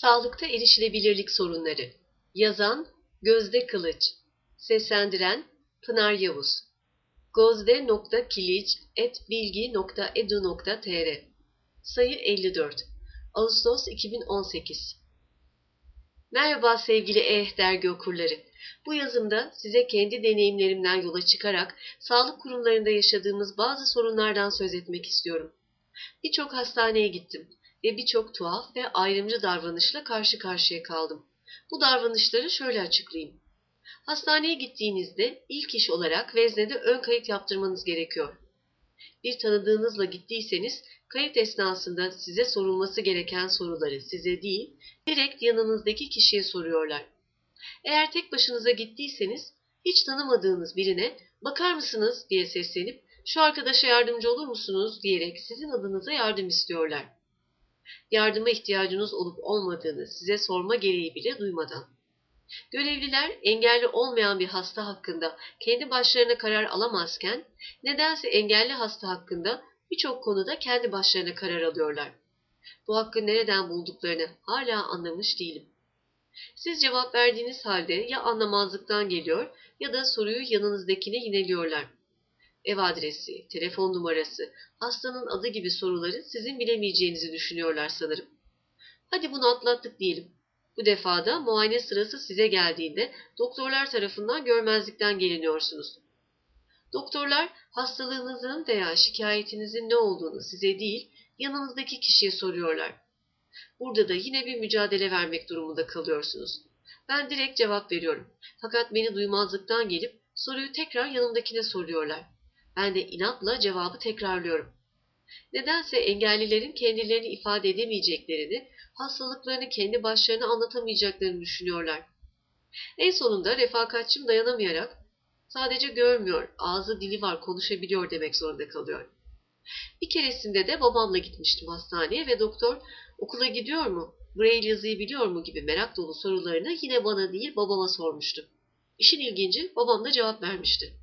Sağlıkta erişilebilirlik sorunları. Yazan Gözde Kılıç. Seslendiren Pınar Yavuz. gozde.kilic.bilgi.edu.tr Sayı 54 Ağustos 2018 Merhaba sevgili EH dergi okurları. Bu yazımda size kendi deneyimlerimden yola çıkarak sağlık kurumlarında yaşadığımız bazı sorunlardan söz etmek istiyorum. Birçok hastaneye gittim ve birçok tuhaf ve ayrımcı davranışla karşı karşıya kaldım. Bu davranışları şöyle açıklayayım. Hastaneye gittiğinizde ilk iş olarak veznede ön kayıt yaptırmanız gerekiyor. Bir tanıdığınızla gittiyseniz kayıt esnasında size sorulması gereken soruları size değil, direkt yanınızdaki kişiye soruyorlar. Eğer tek başınıza gittiyseniz hiç tanımadığınız birine bakar mısınız diye seslenip şu arkadaşa yardımcı olur musunuz diyerek sizin adınıza yardım istiyorlar. Yardıma ihtiyacınız olup olmadığını size sorma gereği bile duymadan. Görevliler engelli olmayan bir hasta hakkında kendi başlarına karar alamazken nedense engelli hasta hakkında birçok konuda kendi başlarına karar alıyorlar. Bu hakkı nereden bulduklarını hala anlamış değilim. Siz cevap verdiğiniz halde ya anlamazlıktan geliyor ya da soruyu yanınızdakine yineliyorlar. Ev adresi, telefon numarası, hastanın adı gibi soruları sizin bilemeyeceğinizi düşünüyorlar sanırım. Hadi bunu atlattık diyelim. Bu defada muayene sırası size geldiğinde doktorlar tarafından görmezlikten geliniyorsunuz. Doktorlar hastalığınızın veya şikayetinizin ne olduğunu size değil, yanınızdaki kişiye soruyorlar. Burada da yine bir mücadele vermek durumunda kalıyorsunuz. Ben direkt cevap veriyorum. Fakat beni duymazlıktan gelip soruyu tekrar yanımdakine soruyorlar. Ben de inatla cevabı tekrarlıyorum. Nedense engellilerin kendilerini ifade edemeyeceklerini, hastalıklarını kendi başlarına anlatamayacaklarını düşünüyorlar. En sonunda refakatçim dayanamayarak sadece görmüyor, ağzı dili var konuşabiliyor demek zorunda kalıyor. Bir keresinde de babamla gitmiştim hastaneye ve doktor okula gidiyor mu, Braille yazıyı biliyor mu gibi merak dolu sorularını yine bana değil babama sormuştu. İşin ilginci babam da cevap vermişti.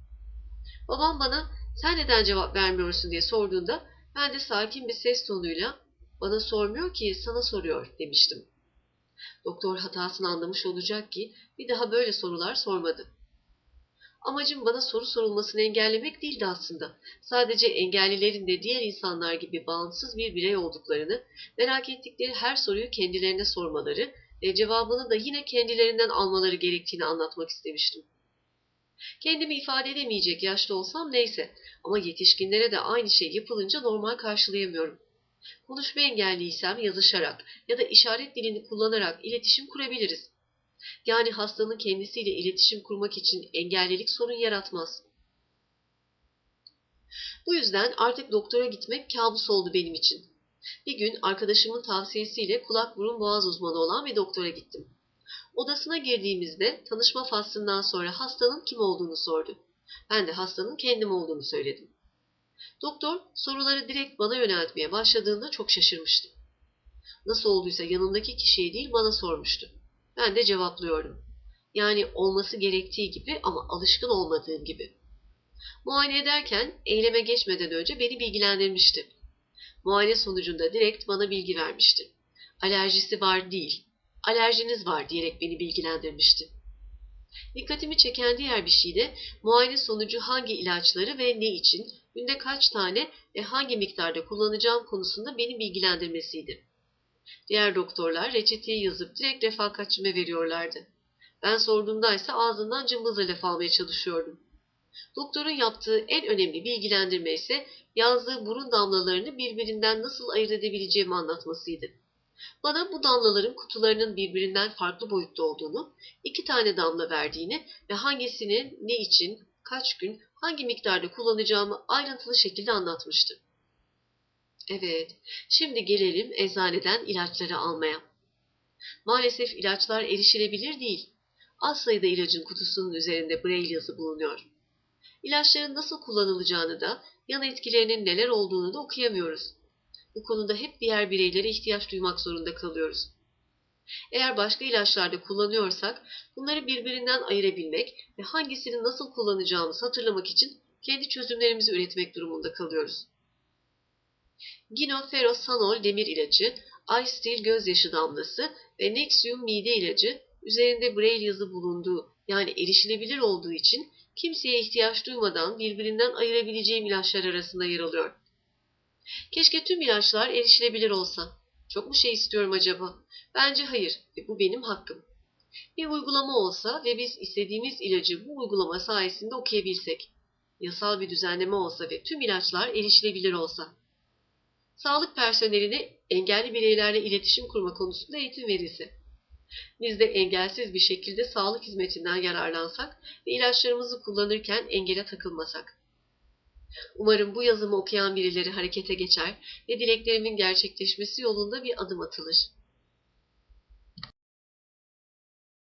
Babam bana sen neden cevap vermiyorsun diye sorduğunda ben de sakin bir ses tonuyla bana sormuyor ki sana soruyor demiştim. Doktor hatasını anlamış olacak ki bir daha böyle sorular sormadı. Amacım bana soru sorulmasını engellemek değildi aslında. Sadece engellilerin de diğer insanlar gibi bağımsız bir birey olduklarını, merak ettikleri her soruyu kendilerine sormaları ve cevabını da yine kendilerinden almaları gerektiğini anlatmak istemiştim. Kendimi ifade edemeyecek yaşta olsam neyse ama yetişkinlere de aynı şey yapılınca normal karşılayamıyorum. Konuşma engelliysem yazışarak ya da işaret dilini kullanarak iletişim kurabiliriz. Yani hastanın kendisiyle iletişim kurmak için engellilik sorun yaratmaz. Bu yüzden artık doktora gitmek kabus oldu benim için. Bir gün arkadaşımın tavsiyesiyle kulak burun boğaz uzmanı olan bir doktora gittim. Odasına girdiğimizde tanışma faslından sonra hastanın kim olduğunu sordu. Ben de hastanın kendim olduğunu söyledim. Doktor soruları direkt bana yöneltmeye başladığında çok şaşırmıştım. Nasıl olduysa yanındaki kişiye değil bana sormuştu. Ben de cevaplıyordum. Yani olması gerektiği gibi ama alışkın olmadığım gibi. Muayene ederken eyleme geçmeden önce beni bilgilendirmişti. Muayene sonucunda direkt bana bilgi vermişti. Alerjisi var değil, alerjiniz var diyerek beni bilgilendirmişti. Dikkatimi çeken diğer bir şey de muayene sonucu hangi ilaçları ve ne için, günde kaç tane ve hangi miktarda kullanacağım konusunda beni bilgilendirmesiydi. Diğer doktorlar reçeteyi yazıp direkt refakatçime veriyorlardı. Ben sorduğumda ise ağzından cımbızla laf almaya çalışıyordum. Doktorun yaptığı en önemli bilgilendirme ise yazdığı burun damlalarını birbirinden nasıl ayırt edebileceğimi anlatmasıydı. Bana bu damlaların kutularının birbirinden farklı boyutta olduğunu, iki tane damla verdiğini ve hangisini ne için, kaç gün, hangi miktarda kullanacağımı ayrıntılı şekilde anlatmıştı. Evet, şimdi gelelim eczaneden ilaçları almaya. Maalesef ilaçlar erişilebilir değil. Az sayıda ilacın kutusunun üzerinde Braille yazı bulunuyor. İlaçların nasıl kullanılacağını da, yan etkilerinin neler olduğunu da okuyamıyoruz. Bu konuda hep diğer bireylere ihtiyaç duymak zorunda kalıyoruz. Eğer başka ilaçlarda kullanıyorsak bunları birbirinden ayırabilmek ve hangisini nasıl kullanacağımızı hatırlamak için kendi çözümlerimizi üretmek durumunda kalıyoruz. Ginoferosanol demir ilacı iStil gözyaşı damlası ve Nexium mide ilacı üzerinde braille yazı bulunduğu yani erişilebilir olduğu için kimseye ihtiyaç duymadan birbirinden ayırabileceğim ilaçlar arasında yer alıyor. Keşke tüm ilaçlar erişilebilir olsa. Çok mu şey istiyorum acaba? Bence hayır ve bu benim hakkım. Bir uygulama olsa ve biz istediğimiz ilacı bu uygulama sayesinde okuyabilsek. Yasal bir düzenleme olsa ve tüm ilaçlar erişilebilir olsa. Sağlık personeline engelli bireylerle iletişim kurma konusunda eğitim verilse. Biz de engelsiz bir şekilde sağlık hizmetinden yararlansak ve ilaçlarımızı kullanırken engele takılmasak. Umarım bu yazımı okuyan birileri harekete geçer ve dileklerimin gerçekleşmesi yolunda bir adım atılır.